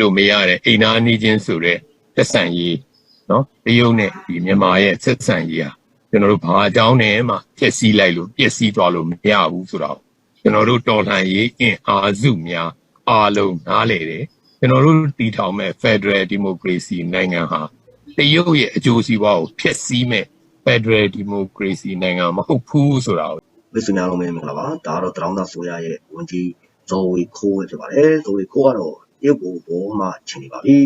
လို့မရတဲ့အိမ်နာနေချင်းဆိုတဲ့သက်ဆန်ရေးနော်တရုတ်နဲ့ဒီမြန်မာရဲ့ဆက်ဆံရေးဟာကျွန်တော်တို့ဘာအကြောင်းနဲ့မှဖျက်ဆီးလိုက်လို့ပျက်စီးသွားလို့မရဘူးဆိုတော့ကျွန်တော်တို့တော်လှန်ရေးအင်အားစုများအားလုံးနားလေတယ်ကျွန်တော်တို့တည်ထောင်မဲ့ Federal Democracy နိုင်ငံဟာတရုတ်ရဲ့အကျိုးစီးပွားကိုဖျက်ဆီးမဲ့ Federal Democracy နိုင်ငံမဟုတ်ဘူးဆိုတာကိုမိတ်ဆွေများလုံးပဲမင်္ဂလာပါဒါကတော့တရောင်းသားဆိုရရဲ့ဝန်ကြီးဇော်ဝေခိုးပဲဖြစ်ပါတယ်ဇော်ဝေခိုးကတော့ ရုပ်ကိုဘောမှချင်နေပါပြီ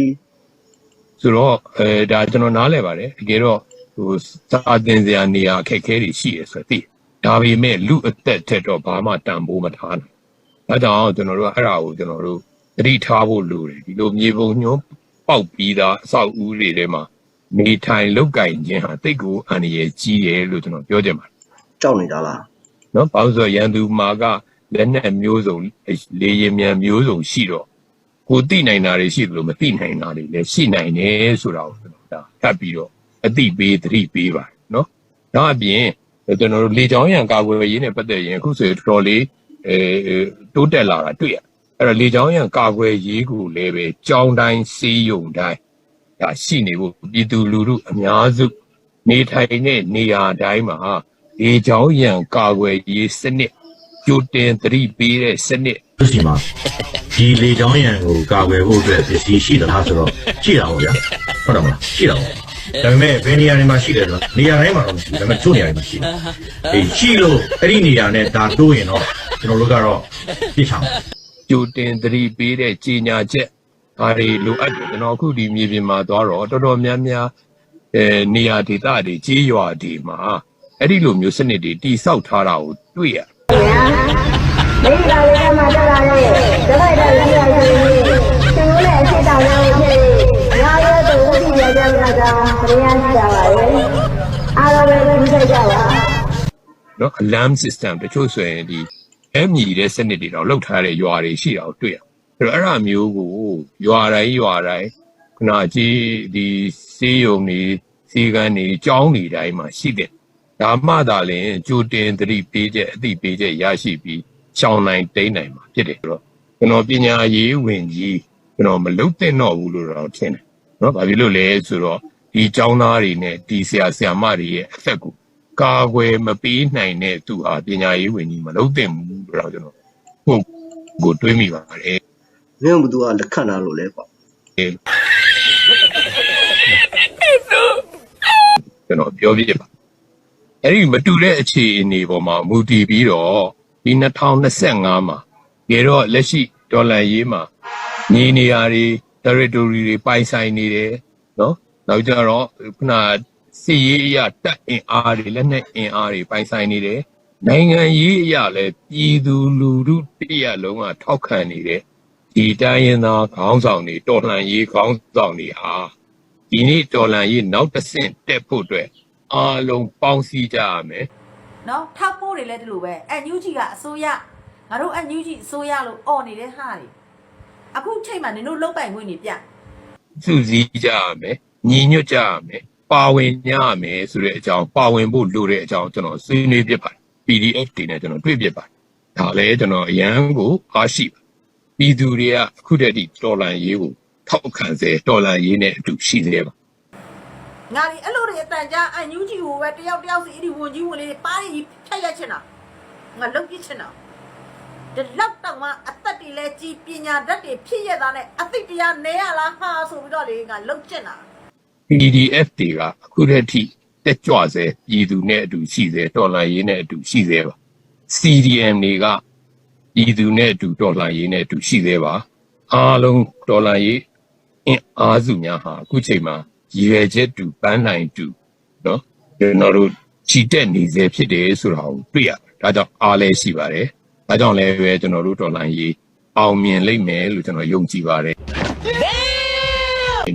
ဆိုတော့အဲဒါကျွန်တော်နားလဲပါတယ်တကယ်တော့ဟိုစာသင်စရာနေရာအခက်အခဲတွေရှိရဆိုတော့သိတယ်ဒါပေမဲ့လူအသက်ထက်တော့ဘာမှတန်ဖိုးမထားနိုင်အဲဒါကြောင့်ကျွန်တော်တို့ကအဲ့ဒါကိုကျွန်တော်တို့သတိထားဖို့လိုတယ်ဒီလိုမြေပုံညွှန်းပေါက်ပြီးသားအဆောက်အဦတွေထဲမှာနေထိုင်လောက်ကင်ခြင်းဟာတိတ်ကိုအန္တရာယ်ကြီးတယ်လို့ကျွန်တော်ပြောချင်ပါတယ်ကြောက်နေတာလားနော်ဘာလို့လဲဆိုတော့ရန်သူမာကလက်နက်မျိုးစုံလေရင်မြန်မျိုးစုံရှိတော့ ကိုသိနိုင်တာတွေရှိတယ်လို့မသိနိုင်တာတွေလည်းရှိနိုင်တယ်ဆိုတာကိုကျွန်တော်ဒါထပ်ပြီးတော့အသိပေးသတိပေးပါနော်နောက်အပြင်ကျွန်တော်တို့လေချောင်းရံကာကွယ်ရေးနဲ့ပတ်သက်ရင်အခုဆိုရင်တော်တော်လေးအဲတိုးတက်လာတာတွေ့ရအဲ့တော့လေချောင်းရံကာကွယ်ရေးကိုလည်းပဲကြောင်းတိုင်းစီးယုံတိုင်းဒါရှိနေဖို့ပြည်သူလူထုအများစုနေထိုင်တဲ့နေရာတိုင်းမှာလေချောင်းရံကာကွယ်ရေးစနစ်ကြိုတင်သတိပေးတဲ့စနစ်သူစီမှာဒီလေချောင်းရံကိုကာကွယ်ဖို့အတွက်ပစ္စည်းရှိသလားဆိုတော့ရှိတာပေါ့ဗျာဟုတ်တယ်မလားရှိတာပေါ့ဒါပေမဲ့ဘယ်နေရာတွေမှာရှိတယ်ဆိုတော့နေရာတိုင်းမှာတော့မရှိဘူးဒါပေမဲ့ချို့နေရာတွေမှာရှိတယ်အေးရှိလို့အဲ့ဒီနေရာနဲ့ဒါတိုးရင်တော့ကျွန်တော်တို့ကတော့ပြစ်ချောင်းကြိုတင်သတိပေးတဲ့ကြီးညာချက်ဒါတွေလိုအပ်တယ်ကျွန်တော်အခုဒီမြေပြင်မှာသွားတော့တော်တော်များများအဲနေရာဒေသတွေကြီးရွာတွေမှာအဲ့ဒီလိုမျိုးစနစ်တွေတိဆောက်ထားတာကိုတွေ့ရမိ တာကပရိယာရှိတာပါလေအားလုံးပဲဒီစိတ်ကြပါနော် alarm system တချို့ဆိုရင်ဒီအမြည်တဲ့စနစ်တွေတော့လောက်ထားတဲ့ရွာတွေရှိတာကိုတွေ့ရအဲ့တော့အဲ့ဒါမျိုးကိုရွာတိုင်းရွာတိုင်းခဏကြီးဒီစေးရုံတွေစီကန်းတွေကြောင်းတွေတိုင်းမှာရှိတဲ့ဒါမှသာလျှင်ကြိုတင်သတိပေးချက်အသိပေးချက်ရရှိပြီးရှောင်းနိုင်တိမ့်နိုင်မှာဖြစ်တယ်ဆိုတော့ကျွန်တော်ပညာရေးဝင်ကြီးကျွန်တော်မလုတ်တဲ့တော့ဘူးလို့တော့ထင်တယ်နော်ဘာဖြစ်လို့လဲဆိုတော့ ဒီကျောင်းသားတွေနဲ့ဒီဆရာဆရာမတွေရဲ့အသက်ကိုကာကွယ်မပေးနိုင်တဲ့သူဟာပညာရေးဝင်ကြီးမလုပ်သင့်ဘူးလို့တော့ကျွန်တော်ဟုတ်ကိုတွေးမိပါတယ်မင်းဘသူကလက်ခံတာလို့လဲပေါ့ကျွန်တော်ပြောပြပါအဲ့ဒီမတူတဲ့အခြေအနေပေါ်မှာမူတည်ပြီးတော့ဒီ2025မှာကြေတော့လက်ရှိဒေါ်လာရေးမှာညီနေရာတွေ territory တွေပိုင်ဆိုင်နေတယ်နော် နောက်ကြတော့ခုနစစ်ရေးအရာတပ်အင်အားတွေလက်နက်အင်အားတွေပိုင်ဆိုင်နေတယ်နိုင်ငံရေးအရာလည်းပြည်သူလူထုတရက်လုံးကထောက်ခံနေတဲ့ဒီတိုင်းရင်းသားခေါင်းဆောင်တွေတော်လှန်ရေးခေါင်းဆောင်တွေဟာဒီနေ့တော်လန်ရေးနောက်တစ်ဆင့်တက်ဖို့အတွက်အားလုံးပေါင်းစည်းကြရမယ်နော်ထောက်ပိုးတွေလည်းဒီလိုပဲအန်ယူဂျီကအစိုးရငါတို့အန်ယူဂျီအစိုးရလို့អော်နေတဲ့ဟာတွေအခုချိန်မှာနင်တို့လုံပိုင်ခွင့်နေပြစုစည်းကြရမယ် ညီညွတ်ကြရမယ်ပါဝင်ကြရမယ်ဆိုတဲ့အကြောင်းပါဝင်ဖို့လိုတဲ့အကြောင်းကျွန်တော်ဆွေးနွေးပြပါတယ် PDF တွေနဲ့ကျွန်တော်တွေ့ပြပါတယ်ဒါလည်းကျွန်တော်အရန်ကိုအားရှိပါပြည်သူတွေကအခုတည်းကတော်လန်ရေးကိုထောက်ခံစေတော်လန်ရေးနဲ့အတူရှိသေးပါငါဒီအဲ့လိုတွေအတန်ကြားအန်ယူဂျီကိုပဲတယောက်တယောက်စီအဲ့ဒီဝန်ကြီးဝန်လေးတွေပါးရီဖြတ်ရက်ချင်တာငါလုံပြစ်ချင်တာဒီလောက်တော့မှအသက်တွေလဲကြီးပညာတတ်တွေဖြစ်ရတာနဲ့အသိတရားနဲရလားဟာဆိုပြီးတော့လေငါလုံချင်တာ PDF တွေကအခုတည်းကတက်ကြွစေပြည်သူနဲ့အတူရှိစေတော်လှန်ရေးနဲ့အတူရှိစေပါ CDM တွေကပြည်သူနဲ့အတူတော်လှန်ရေးနဲ့အတူရှိသေးပါအားလုံးတော်လှန်ရေးအင်အားစုများဟာအခုချိန်မှာရည်ရွယ်ချက်တူပန်းနိုင်တူเนาะကျွန်တော်တို့ချီတက်နေစေဖြစ်တယ်ဆိုတာကိုတွေ့ရတယ်ဒါကြောင့်အားလည်းရှိပါတယ်ဒါကြောင့်လည်းပဲကျွန်တော်တို့တော်လှန်ရေးအောင်မြင်လိမ့်မယ်လို့ကျွန်တော်ယုံကြည်ပါတယ်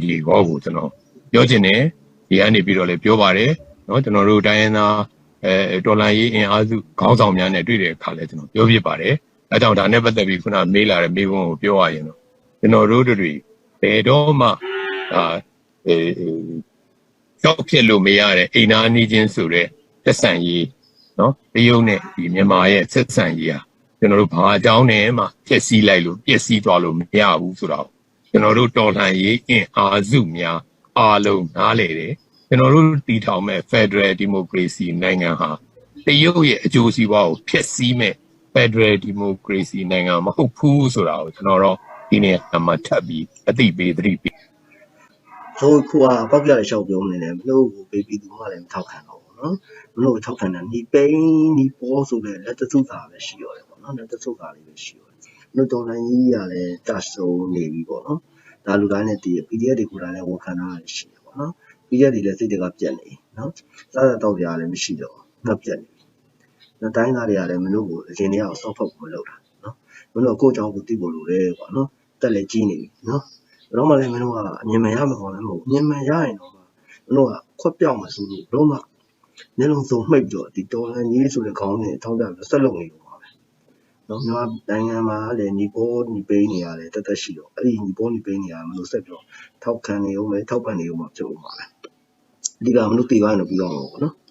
ဒီကောကိုကျွန်တော် ပြောချင်တယ်ဒီကနေပြီးတော့လည်းပြောပါတယ်နော်ကျွန်တော်တို့တိုင်းရင်းသားအဲဒေါ်လာရေးအင်အားစုခေါင်းဆောင်များနဲ့တွေ့တဲ့အခါလည်းကျွန်တော်ပြောပြပါတယ်အဲကြောင့်ဒါနဲ့ပတ်သက်ပြီးခုနမေးလာတဲ့မေးခွန်းကိုပြောရရင်တော့ကျွန်တော်တို့တွေဘယ်တော့မှအာအဲကြောက်ဖြစ်လို့မရတဲ့အိမ်သားနေခြင်းဆိုတဲ့သက်ဆိုင်ရေးနော်တရုတ်နဲ့ဒီမြန်မာရဲ့ဆက်ဆံရေးဟာကျွန်တော်တို့ဘာအကြောင်းနဲ့မှဖြည့်ဆည်းလိုက်လို့ပြည့်စည်သွားလို့မရဘူးဆိုတော့ကျွန်တော်တို့တော်လှန်ရေးအင်အားစုများ အားလုံးနားလေတယ်ကျွန်တော်တို့တည်ထောင်မဲ့ Federal Democracy နိုင်ငံဟာတရုတ်ရဲ့အကျိုးစီးပွားကိုဖျက်ဆီးမဲ့ Federal Democracy နိုင်ငံမဟုတ်ဘူးဆိုတာကိုကျွန်တော်တို့ဒီနေ့အမှထပ်ပြီးအသိပေးသတိပေးဆိုခုကပောက်ပြတဲ့ရှောက်ပြောနေတယ်မလို့ကိုပေးပြီးသူမှလည်းမထောက်ခံတော့ဘူးနော်မလို့ထောက်ခံတဲ့ဒီပိန်းဒီပေါ်ဆိုတဲ့လက်တစုသာပဲရှိရတယ်ပေါ့နော်လက်တစုသာလေးပဲရှိရတယ်မလို့တော်လိုင်းကြီးကလည်းတဆုံနေပြီပေါ့နော် ဒါလူတိုင်းနဲ့တည်ရ PDF တွေကိုယ်တိုင်လည်းဝန်ခံတာရှိတယ်ပေါ့နော် PDF တွေလည်းစိတ်တွေကပြက်နေနော်စားရတော့ကြလည်းမရှိတော့ငတ်ပြက်နေနော်တိုင်းသားတွေကလည်းမလို့ကိုအရင်တည်းကစောက်ဖုတ်မလုပ်တာနော်မလို့ကိုယ့်ကြောင့်ကိုသိဖို့လိုတယ်ပေါ့နော်တက်လည်းကြီးနေပြီနော်ဘယ်တော့မှလည်းမင်းတို့ကအမြင်မှန်ရမှာမဟုတ်ဘူးအမြင်မှန်ရရင်တော့မင်းတို့ကခွက်ပြောင်းမှဆိုလို့ဘယ်တော့မှမျက်လုံးစုံမှိတ်ပြီးတော့ဒီတော်လန်ကြီးဆိုတဲ့ခေါင်းနဲ့ထောင်းပြပြီးဆက်လုပ်နေလို့ပါပဲ။ နော်မြန်မာနိုင်ငံမှာလည်းညီပေါ်ညီပေးနေရတယ်တက်တက်ရှိတော့အဲ့ဒီညီပေါ်ညီပေးနေရမလို့ဆက်ပြီးတော့ထောက်ခံနေအောင်ပဲထောက်ပံ့နေအောင်မှဖြစ်လို့ပါပဲ။အဓိကမလို့တည်သွားရင်တော့ပြီးတော့မှာပေါ့နော်။